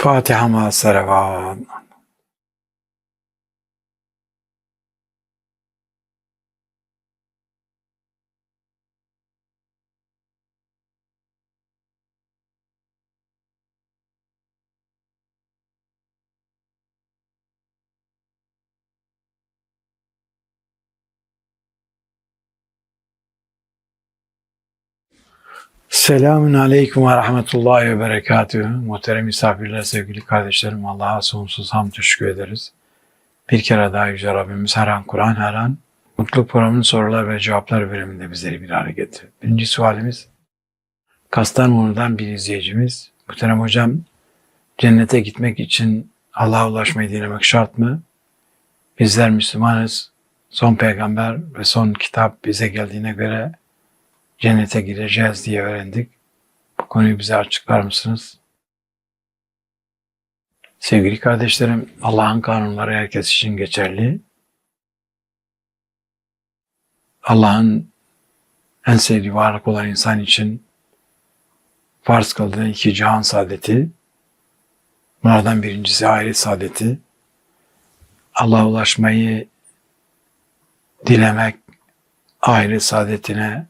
Fatiha ma salavat. Selamun Aleyküm ve Rahmetullahi ve Berekatühü. Muhterem misafirler, sevgili kardeşlerim, Allah'a sonsuz hamd teşekkür ederiz. Bir kere daha Yüce Rabbimiz her an Kur'an, her an Mutluluk Programı'nın sorular ve cevaplar bölümünde bizleri bir araya getirdi. Birinci sualimiz, Kastamonu'dan bir izleyicimiz. Muhterem Hocam, cennete gitmek için Allah'a ulaşmayı dilemek şart mı? Bizler Müslümanız, son peygamber ve son kitap bize geldiğine göre cennete gireceğiz diye öğrendik. Bu konuyu bize açıklar mısınız? Sevgili kardeşlerim, Allah'ın kanunları herkes için geçerli. Allah'ın en sevdiği varlık olan insan için farz kıldığı iki cihan saadeti, bunlardan birincisi ahiret saadeti, Allah'a ulaşmayı dilemek, ahiret saadetine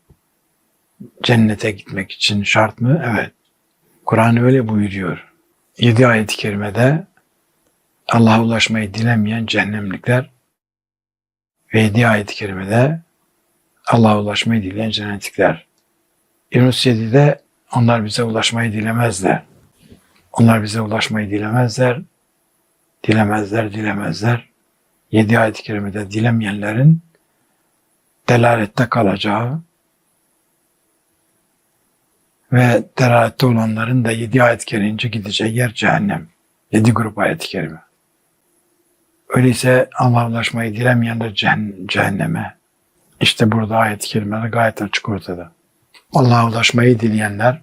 cennete gitmek için şart mı? Evet. Kur'an öyle buyuruyor. Yedi ayet-i kerimede Allah'a ulaşmayı dilemeyen cehennemlikler ve yedi ayet-i kerimede Allah'a ulaşmayı dileyen cennetlikler. Yunus 7'de onlar bize ulaşmayı dilemezler. Onlar bize ulaşmayı dilemezler. Dilemezler, dilemezler. Yedi ayet-i kerimede dilemeyenlerin delalette kalacağı, ve delalette olanların da yedi ayet gelince gideceği yer cehennem. Yedi grup ayet-i kerime. Öyleyse Allah'a ulaşmayı dilemeyenler cehenneme. İşte burada ayet-i kerimeler gayet açık ortada. Allah'a ulaşmayı dileyenler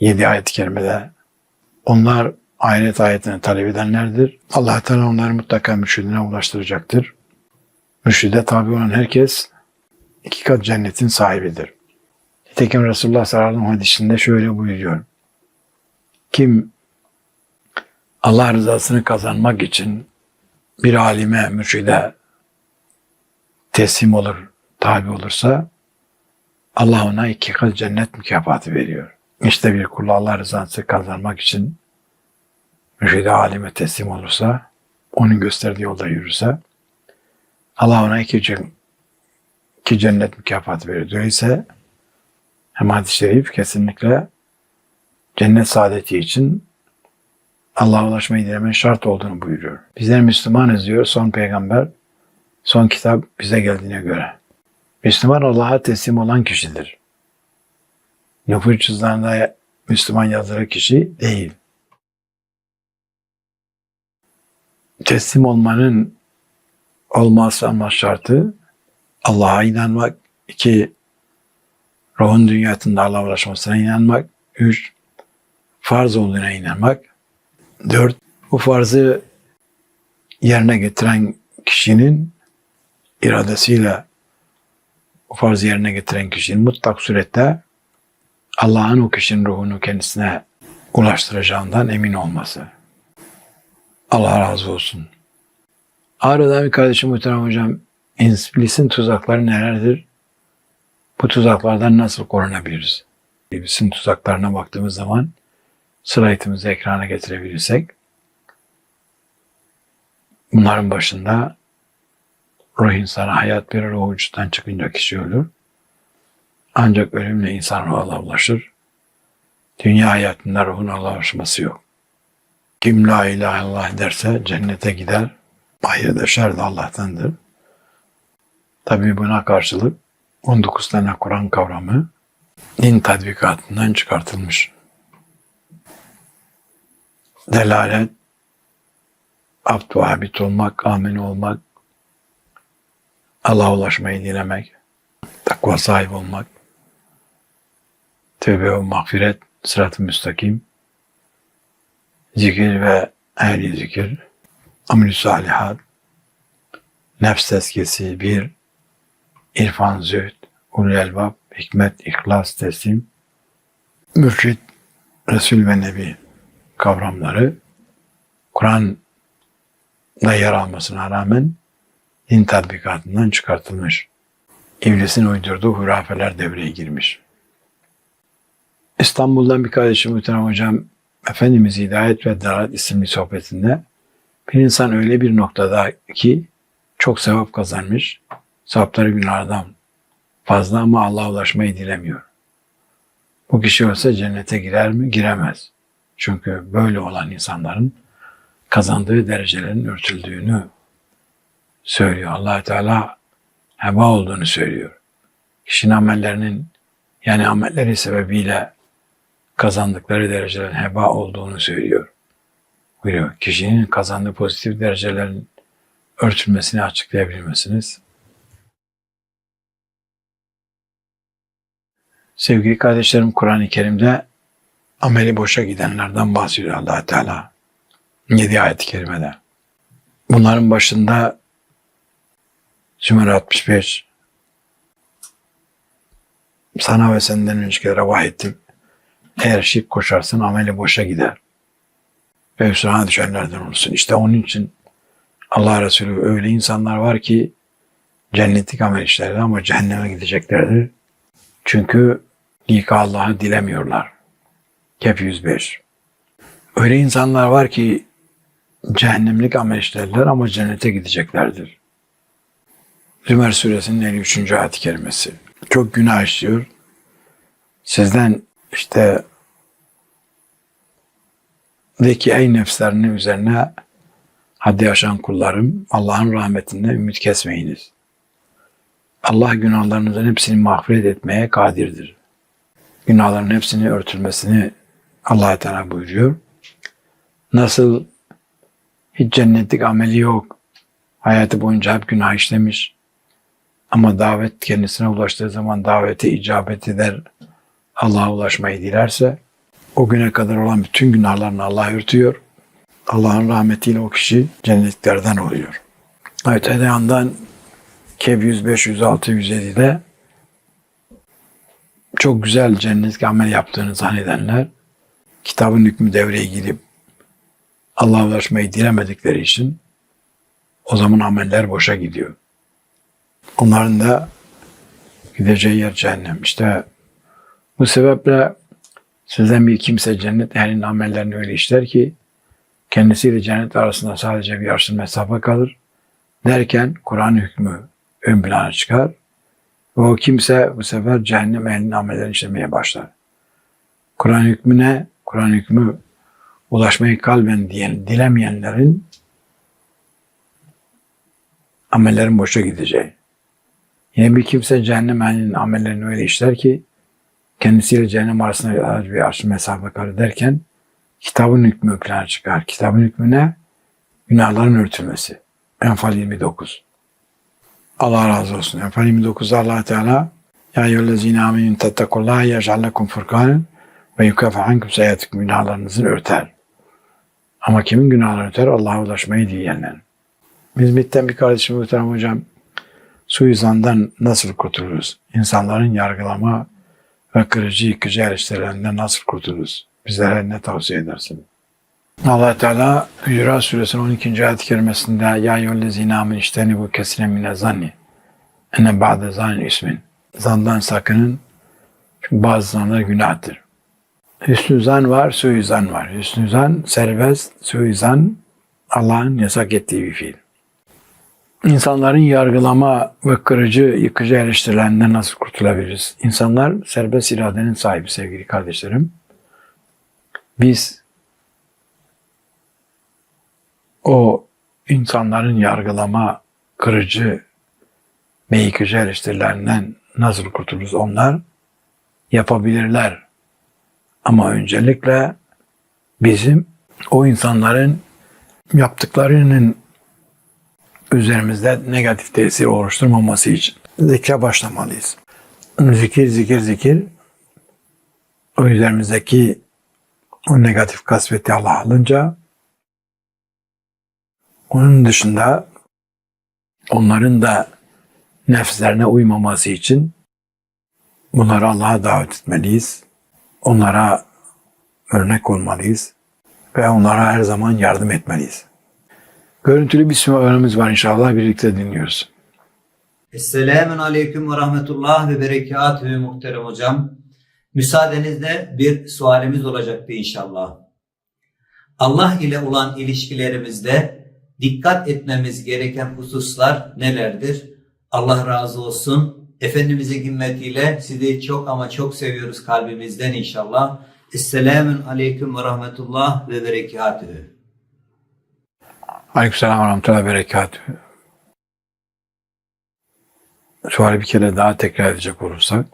yedi ayet-i kerimede onlar ahiret ayetini talep edenlerdir. Allah Teala onları mutlaka mürşidine ulaştıracaktır. Mürşide tabi olan herkes iki kat cennetin sahibidir. Nitekim Resulullah sallallahu aleyhi ve sellem hadisinde şöyle buyuruyor. Kim Allah rızasını kazanmak için bir alime, mürşide teslim olur, tabi olursa Allah ona iki kat cennet mükafatı veriyor. İşte bir kul Allah rızası kazanmak için mürşide alime teslim olursa, onun gösterdiği yolda yürürse Allah ona iki, iki cennet mükafatı veriyor. Dolayısıyla hem hadis-i şerif kesinlikle cennet saadeti için Allah'a ulaşmayı dilemenin şart olduğunu buyuruyor. Bizler Müslümanız diyor son peygamber, son kitap bize geldiğine göre. Müslüman Allah'a teslim olan kişidir. Nüfus cüzdanında Müslüman yazılı kişi değil. Teslim olmanın olmazsa ama şartı Allah'a inanmak, iki ruhun dünyasında Allah'a ulaşmasına inanmak. Üç, farz olduğuna inanmak. Dört, bu farzı yerine getiren kişinin iradesiyle bu farzı yerine getiren kişinin mutlak surette Allah'ın o kişinin ruhunu kendisine ulaştıracağından emin olması. Allah razı olsun. Ağrı'da bir kardeşim muhterem hocam, iblisin tuzakları nelerdir? Bu tuzaklardan nasıl korunabiliriz? Bizim tuzaklarına baktığımız zaman slaytımızı ekrana getirebilirsek bunların başında ruh insana hayat verir, o vücuttan çıkınca kişi ölür. Ancak ölümle insan ruha ulaşır. Dünya hayatında ruhun Allah'a ulaşması yok. Kim la ilahe illallah derse cennete gider. Hayır şer de Allah'tandır. Tabi buna karşılık 19 tane Kur'an kavramı din tatbikatından çıkartılmış. Delalet, abd abid olmak, amin olmak, Allah'a ulaşmayı dilemek, takva sahibi olmak, tövbe ve mağfiret, sırat-ı müstakim, zikir ve ehli zikir, amel salihat, nefs tezkiyesi bir, irfan, zühd, ulul elbab, hikmet, ihlas, teslim, mürşid, Resul ve Nebi kavramları Kur'an'da yer almasına rağmen din tatbikatından çıkartılmış. İblisin uydurduğu hurafeler devreye girmiş. İstanbul'dan bir kardeşim Muhterem Hocam Efendimiz Hidayet ve Dalat isimli sohbetinde bir insan öyle bir noktada ki çok sevap kazanmış, sevapları günahdan fazla ama Allah'a ulaşmayı dilemiyor. Bu kişi olsa cennete girer mi? Giremez. Çünkü böyle olan insanların kazandığı derecelerin örtüldüğünü söylüyor. allah Teala heba olduğunu söylüyor. Kişinin amellerinin yani amelleri sebebiyle kazandıkları derecelerin heba olduğunu söylüyor. Buyuruyor. Kişinin kazandığı pozitif derecelerin örtülmesini açıklayabilmesiniz. Sevgili kardeşlerim Kur'an-ı Kerim'de ameli boşa gidenlerden bahsediyor allah Teala. Yedi ayet-i kerimede. Bunların başında Zümer 65 sana ve senden öncekilere vahyettim. Eğer şirk koşarsın ameli boşa gider. Ve hüsrana düşenlerden olursun. İşte onun için Allah Resulü öyle insanlar var ki cennetlik amel işlerdi ama cehenneme gideceklerdir. Çünkü lika Allah'ı dilemiyorlar. Kehf 105. Öyle insanlar var ki cehennemlik amel işlerler ama cennete gideceklerdir. Zümer suresinin 53. ayet-i kerimesi. Çok günah işliyor. Sizden işte de ki ey nefslerinin üzerine haddi aşan kullarım Allah'ın rahmetinden ümit kesmeyiniz. Allah günahlarınızın hepsini mağfiret etmeye kadirdir. Günahların hepsini örtülmesini Allah Teala buyuruyor. Nasıl hiç cennetlik ameli yok. Hayatı boyunca hep günah işlemiş. Ama davet kendisine ulaştığı zaman davete icabet eder. Allah'a ulaşmayı dilerse o güne kadar olan bütün günahlarını Allah örtüyor. Allah'ın rahmetiyle o kişi cennetlerden oluyor. Öte yandan Kev 105, 106, 107'de çok güzel cennet amel yaptığını zannedenler kitabın hükmü devreye girip Allah'a ulaşmayı dilemedikleri için o zaman ameller boşa gidiyor. Onların da gideceği yer cehennem. İşte bu sebeple sizden bir kimse cennet ehlinin amellerini öyle işler ki kendisiyle cennet arasında sadece bir arşın mesafe kalır. Derken Kur'an hükmü ön plana çıkar. Ve o kimse bu sefer cehennem ehlinin amellerini işlemeye başlar. Kur'an hükmüne, Kur'an hükmü ulaşmayı kalben diyen, dilemeyenlerin amellerin boşa gideceği. Yine bir kimse cehennem ehlinin amellerini öyle işler ki kendisiyle cehennem arasında bir arşı mesafe kalır derken kitabın hükmü plana çıkar. Kitabın hükmüne günahların örtülmesi. Enfal 29. Allah razı olsun. Enfal 29'da allah Teala Ya eyyühellezine amenün tettekullaha yec'allekum furkanen ve yukafa ankum seyyatik günahlarınızın örter. Ama kimin günahları örter? Allah'a ulaşmayı diyenler. Hizmetten bir kardeşim muhterem hocam suizandan nasıl kurtuluruz? İnsanların yargılama ve kırıcı yıkıcı eleştirilerinden nasıl kurtuluruz? Bizlere ne tavsiye edersin? Allah Teala Hücurat Suresinin 12. ayet-i kerimesinde Ya eyyühellezine amin işteni bu kesine mine zanni ene ba'de zanni ismin Zandan sakının çünkü bazı zanlar günahtır. Hüsnü zan var, suizan var. Hüsnü zan serbest, suizan Allah'ın yasak ettiği bir fiil. İnsanların yargılama ve kırıcı, yıkıcı eleştirilerinden nasıl kurtulabiliriz? İnsanlar serbest iradenin sahibi sevgili kardeşlerim. Biz o insanların yargılama, kırıcı ve yıkıcı eleştirilerinden nasıl kurtuluruz? Onlar yapabilirler. Ama öncelikle bizim o insanların yaptıklarının üzerimizde negatif tesir oluşturmaması için zikre başlamalıyız. Zikir, zikir, zikir o üzerimizdeki o negatif kasveti Allah alınca onun dışında onların da nefslerine uymaması için bunları Allah'a davet etmeliyiz. Onlara örnek olmalıyız. ve onlara her zaman yardım etmeliyiz. Görüntülü bir sunumumuz var inşallah birlikte dinliyoruz. Esselamun Aleyküm ve Rahmetullah ve Berekatühü muhterem hocam. Müsaadenizle bir sualimiz olacaktı inşallah. Allah ile olan ilişkilerimizde dikkat etmemiz gereken hususlar nelerdir? Allah razı olsun. Efendimizin himmetiyle sizi çok ama çok seviyoruz kalbimizden inşallah. Esselamun Aleyküm ve Rahmetullah ve Berekatühü. Aleykümselam ve rahmetullahi ve berekatühü. Suali bir kere daha tekrar edecek olursak,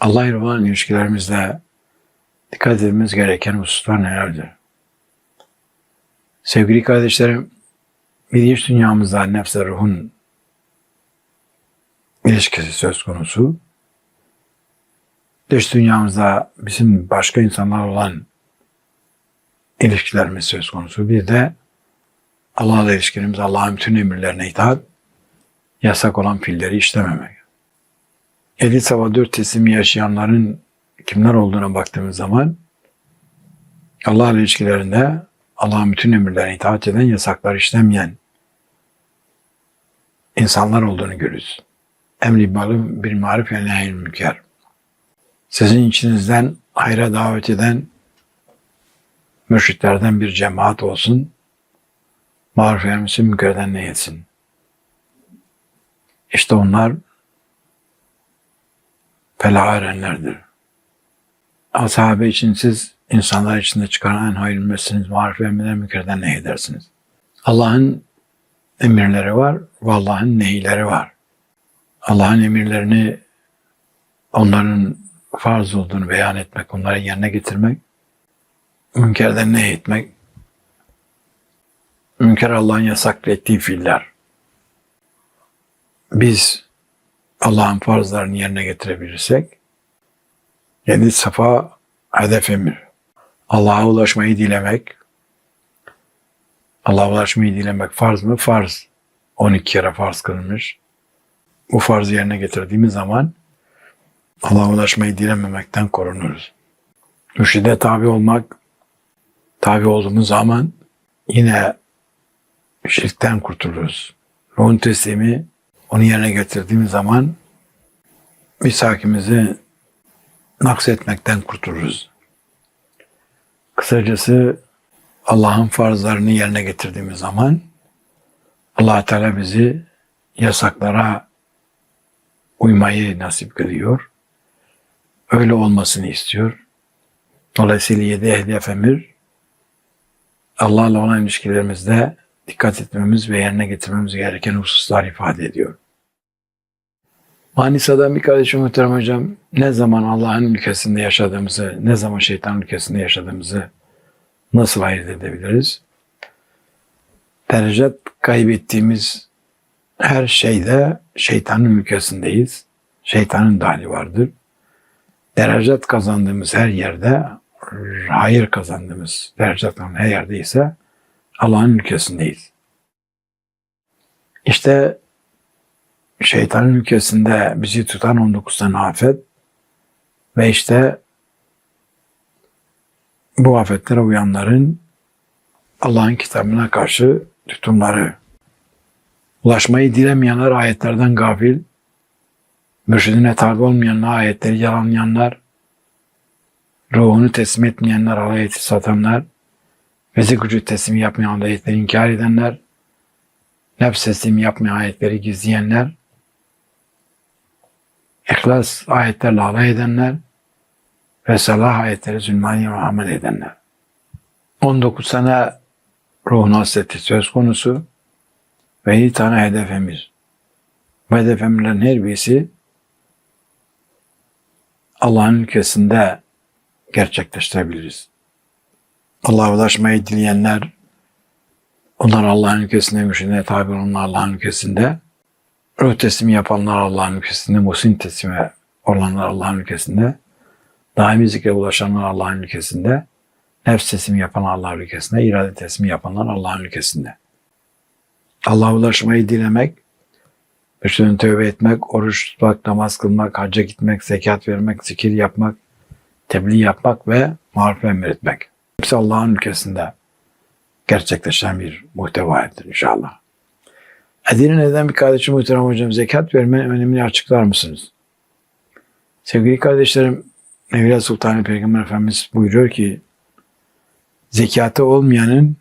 Allah ile olan ilişkilerimizde dikkat etmemiz gereken hususlar nelerdir? Sevgili kardeşlerim, bilinç dünyamızda nefsle ruhun ilişkisi söz konusu. Dış dünyamızda bizim başka insanlar olan ilişkilerimiz söz konusu. Bir de Allah'la ilişkimiz, Allah'ın bütün emirlerine itaat, yasak olan fiilleri işlememek. Eli Sava dört teslimi yaşayanların kimler olduğuna baktığımız zaman Allah'la ilişkilerinde Allah'ın bütün emirlerine itaat eden, yasaklar işlemeyen insanlar olduğunu görürüz. Emri balı bir marif ve nehyül münker. Sizin içinizden hayra davet eden mürşitlerden bir cemaat olsun, maruf vermesin, münkerden ne etsin. İşte onlar felaha erenlerdir. Ashabe için siz insanlar içinde çıkaran en hayırlı mesleğiniz maruf vermeden münkerden ne edersiniz. Allah'ın emirleri var ve Allah'ın nehileri var. Allah'ın emirlerini onların farz olduğunu beyan etmek, onların yerine getirmek, münkerden ne etmek, münker Allah'ın yasaklı ettiği fiiller. Biz Allah'ın farzlarını yerine getirebilirsek, yedi safa hedef emir. Allah'a ulaşmayı dilemek, Allah'a ulaşmayı dilemek farz mı? Farz. 12 kere farz kılınmış. Bu farzı yerine getirdiğimiz zaman Allah'a ulaşmayı dilememekten korunuruz. Mürşide tabi olmak, tabi olduğumuz zaman yine şirkten kurtuluruz. Ruhun teslimi onu yerine getirdiğimiz zaman misakimizi naksetmekten kurtuluruz. Kısacası Allah'ın farzlarını yerine getirdiğimiz zaman allah Teala bizi yasaklara uymayı nasip ediyor. Öyle olmasını istiyor. Dolayısıyla yedi hedef emir Allah'la olan ilişkilerimizde dikkat etmemiz ve yerine getirmemiz gereken hususlar ifade ediyor. Manisa'dan bir kardeşim muhterem hocam ne zaman Allah'ın ülkesinde yaşadığımızı, ne zaman şeytan ülkesinde yaşadığımızı nasıl ayırt edebiliriz? Derecet kaybettiğimiz her şeyde şeytanın ülkesindeyiz. Şeytanın dahili vardır. Derecet kazandığımız her yerde, hayır kazandığımız derecet her yerde ise Allah'ın ülkesindeyiz. İşte şeytanın ülkesinde bizi tutan 19 tane afet ve işte bu afetlere uyanların Allah'ın kitabına karşı tutumları, ulaşmayı dilemeyenler ayetlerden gafil, mürşidine tabi olmayanlar, ayetleri yalanlayanlar, ruhunu teslim etmeyenler, ayeti satanlar, Vezir gücü teslimi yapmayan ayetleri inkar edenler, nefs teslimi yapmayan ayetleri gizleyenler, İhlas ayetlerle alay edenler ve salah ayetleri zulmani ve amel edenler. 19 sene ruhun hasreti söz konusu ve 7 tane hedef emir. Bu hedef emirlerin her birisi Allah'ın ülkesinde gerçekleştirebiliriz. Allah'a ulaşmayı dileyenler, onlar Allah'ın ülkesinde, müşrine tabi olanlar Allah'ın ülkesinde, ruh teslimi yapanlar Allah'ın ülkesinde, musin teslimi olanlar Allah'ın ülkesinde, daimi zikre ulaşanlar Allah'ın ülkesinde, nefs teslimi yapan Allah'ın ülkesinde, irade teslimi yapanlar Allah'ın ülkesinde. Allah'a ulaşmayı dilemek, müşrinin tövbe etmek, oruç tutmak, namaz kılmak, hacca gitmek, zekat vermek, zikir yapmak, tebliğ yapmak ve maruf emretmek. hepsi Allah'ın ülkesinde gerçekleşen bir muhtevadır inşallah. Edirne'den bir kardeşim muhterem hocam zekat vermenin önemini açıklar mısınız? Sevgili kardeşlerim Mevla Sultan Peygamber Efendimiz buyuruyor ki zekatı olmayanın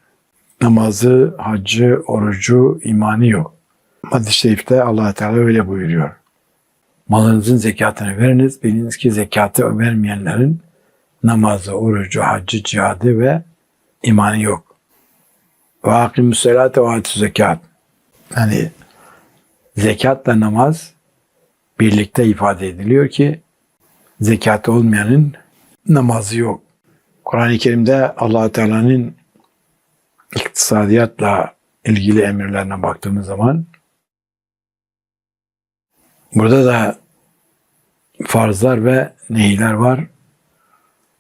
namazı, haccı, orucu, imanı yok. Hadis-i şerifte allah Teala öyle buyuruyor. Malınızın zekatını veriniz. Biliniz ki zekatı vermeyenlerin namazı, orucu, haccı, cihadı ve imanı yok. Ve akimus selate ve zekat. Yani zekatla namaz birlikte ifade ediliyor ki zekatı olmayanın namazı yok. Kur'an-ı Kerim'de allah Teala'nın iktisadiyatla ilgili emirlerine baktığımız zaman burada da farzlar ve nehirler var.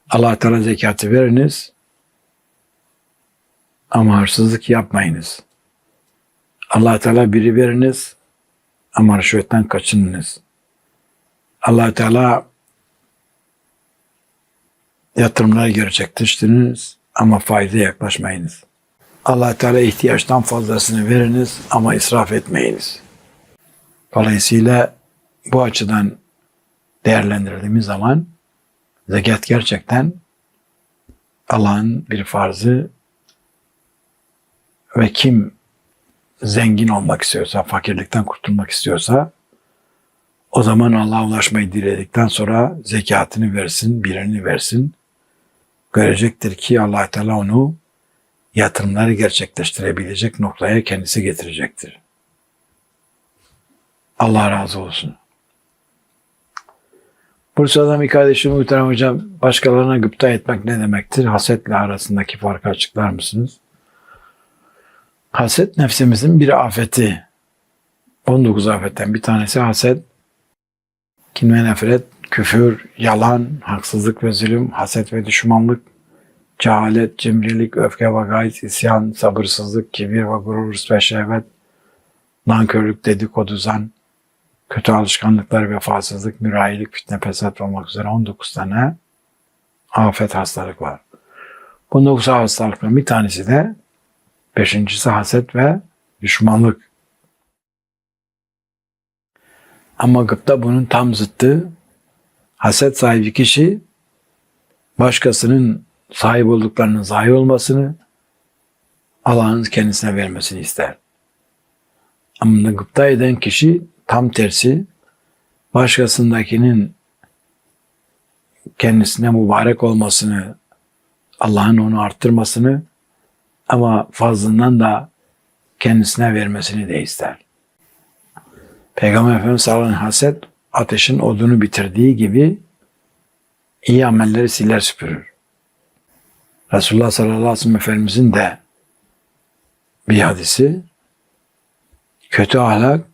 allah Teala zekatı veriniz ama hırsızlık yapmayınız. Allah Teala biri veriniz ama rüşvetten kaçınınız. allah Teala yatırımları gerçekleştiriniz ama fayda yaklaşmayınız. allah Teala ihtiyaçtan fazlasını veriniz ama israf etmeyiniz. Dolayısıyla bu açıdan değerlendirdiğimiz zaman zekat gerçekten Allah'ın bir farzı ve kim zengin olmak istiyorsa, fakirlikten kurtulmak istiyorsa o zaman Allah'a ulaşmayı diledikten sonra zekatını versin, birini versin. Görecektir ki allah Teala onu yatırımları gerçekleştirebilecek noktaya kendisi getirecektir. Allah razı olsun. Bursa'dan bir kardeşim muhterem hocam başkalarına gıpta etmek ne demektir? Hasetle arasındaki farkı açıklar mısınız? Haset nefsimizin bir afeti. 19 afetten bir tanesi haset. Kin ve nefret, küfür, yalan, haksızlık ve zulüm, haset ve düşmanlık, cehalet, cimrilik, öfke ve gayet, isyan, sabırsızlık, kibir ve gurur ve şehvet, nankörlük, dedikodu, zan, kötü alışkanlıklar, vefasızlık, mürayilik, fitne, fesat olmak üzere 19 tane afet hastalık var. Bu 19 hastalıkların bir tanesi de beşincisi haset ve düşmanlık. Ama gıpta bunun tam zıttı. Haset sahibi kişi başkasının sahip olduklarının zayi olmasını Allah'ın kendisine vermesini ister. Ama gıpta eden kişi tam tersi başkasındakinin kendisine mübarek olmasını, Allah'ın onu arttırmasını ama fazlından da kendisine vermesini de ister. Peygamber Efendimiz sallallahu aleyhi ve haset ateşin odunu bitirdiği gibi iyi amelleri siler süpürür. Resulullah sallallahu aleyhi ve sellem Efendimizin de bir hadisi kötü ahlak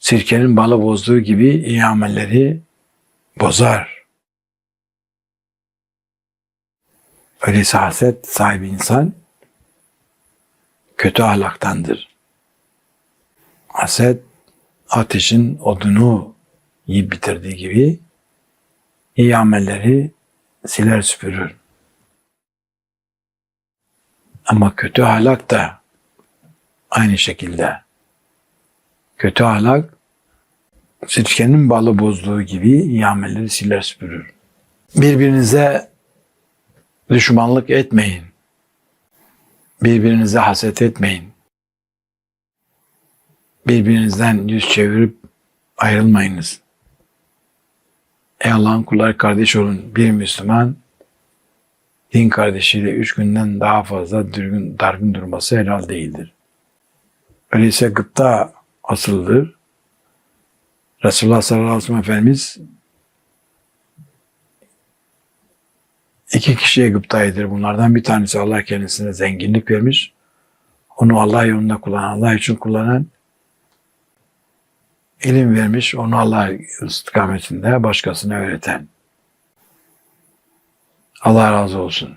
sirkenin balı bozduğu gibi iyi amelleri bozar. Öyleyse haset sahibi insan kötü ahlaktandır. Haset ateşin odunu yiyip bitirdiği gibi iyi amelleri siler süpürür. Ama kötü ahlak da aynı şekilde. Kötü ahlak sirkenin balı bozduğu gibi iyi amelleri siler süpürür. Birbirinize düşmanlık etmeyin. Birbirinize haset etmeyin. Birbirinizden yüz çevirip ayrılmayınız. Ey Allah'ın kulları kardeş olun. Bir Müslüman din kardeşiyle üç günden daha fazla dürgün, dargın durması helal değildir. Öyleyse gıpta asıldır. Resulullah sallallahu aleyhi ve sellem Efendimiz iki kişiye gıpta edir. Bunlardan bir tanesi Allah kendisine zenginlik vermiş. Onu Allah yolunda kullanan, Allah için kullanan ilim vermiş. Onu Allah istikametinde başkasına öğreten. Allah razı olsun.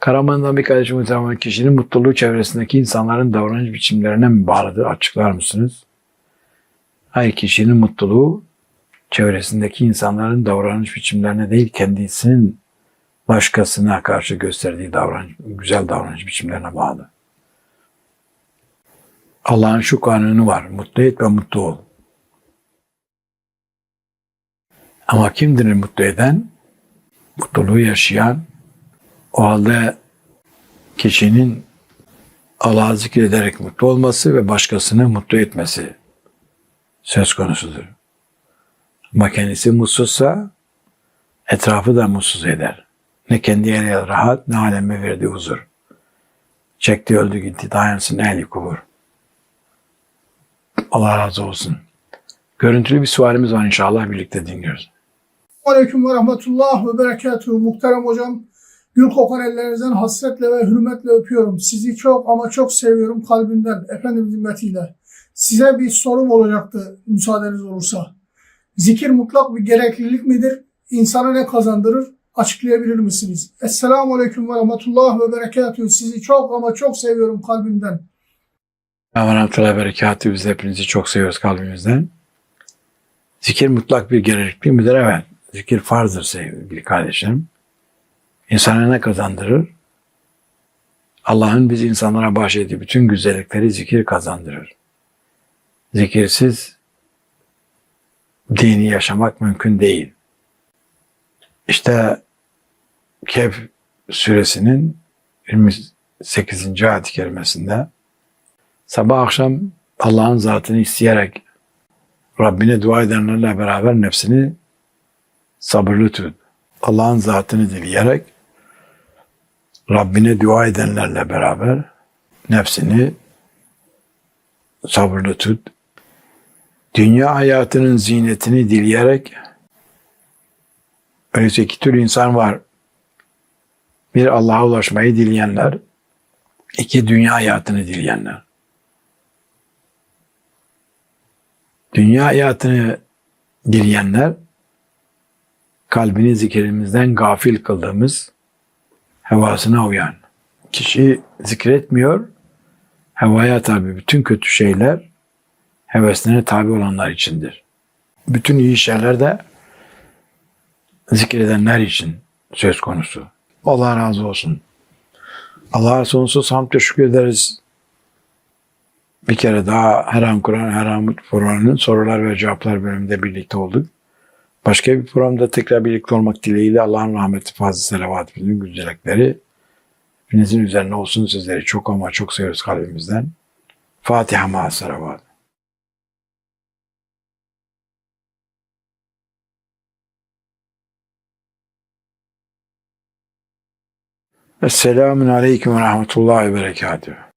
Karaman'dan bir kardeşim muhtemelen kişinin mutluluğu çevresindeki insanların davranış biçimlerine mi bağlıdır? Açıklar mısınız? Hayır kişinin mutluluğu çevresindeki insanların davranış biçimlerine değil kendisinin başkasına karşı gösterdiği davranış, güzel davranış biçimlerine bağlı. Allah'ın şu kanunu var. Mutlu et ve mutlu ol. Ama kimdir mutlu eden? Mutluluğu yaşayan, o halde kişinin Allah'ı zikrederek mutlu olması ve başkasını mutlu etmesi söz konusudur. Ama kendisi mutsuzsa etrafı da mutsuz eder. Ne kendi yere rahat ne aleme verdiği huzur. Çekti öldü gitti dayansın ehli kubur. Allah razı olsun. Görüntülü bir sualimiz var inşallah birlikte dinliyoruz. Aleyküm ve rahmetullah ve berekatuhu. Muhterem hocam, gül kokan ellerinizden hasretle ve hürmetle öpüyorum. Sizi çok ama çok seviyorum kalbimden, efendim zimmetiyle. Size bir sorum olacaktı müsaadeniz olursa. Zikir mutlak bir gereklilik midir? İnsana ne kazandırır? Açıklayabilir misiniz? Esselamu Aleyküm ve rahmetullah ve berekatuhu. Sizi çok ama çok seviyorum kalbimden. Ve rahmetullahi ve berekatü. Biz hepinizi çok seviyoruz kalbimizden. Zikir mutlak bir gereklilik midir? Evet. Zikir farzdır sevgili kardeşlerim. İnsana ne kazandırır? Allah'ın biz insanlara bahşettiği bütün güzellikleri zikir kazandırır. Zikirsiz dini yaşamak mümkün değil. İşte Kehf suresinin 28. ayet-i kerimesinde sabah akşam Allah'ın zatını isteyerek Rabbine dua edenlerle beraber nefsini sabırlı tut. Allah'ın zatını dileyerek Rabbine dua edenlerle beraber nefsini sabırlı tut. Dünya hayatının zinetini dileyerek öyleyse iki tür insan var. Bir Allah'a ulaşmayı dileyenler, iki dünya hayatını dileyenler. Dünya hayatını dileyenler kalbini zikrimizden gafil kıldığımız hevasına uyan. Kişi zikretmiyor, hevaya tabi bütün kötü şeyler heveslerine tabi olanlar içindir. Bütün iyi şeyler de zikredenler için söz konusu. Allah razı olsun. Allah'a sonsuz hamd ve şükür ederiz. Bir kere daha her an Kur'an, her an Kur'an'ın sorular ve cevaplar bölümünde birlikte olduk. Başka bir programda tekrar birlikte olmak dileğiyle Allah'ın rahmeti, fazla selavat, bütün güzellikleri hepinizin üzerine olsun sizleri çok ama çok seviyoruz kalbimizden. Fatiha ma selavat. Esselamun Aleyküm ve Rahmetullahi ve Berekatuhu.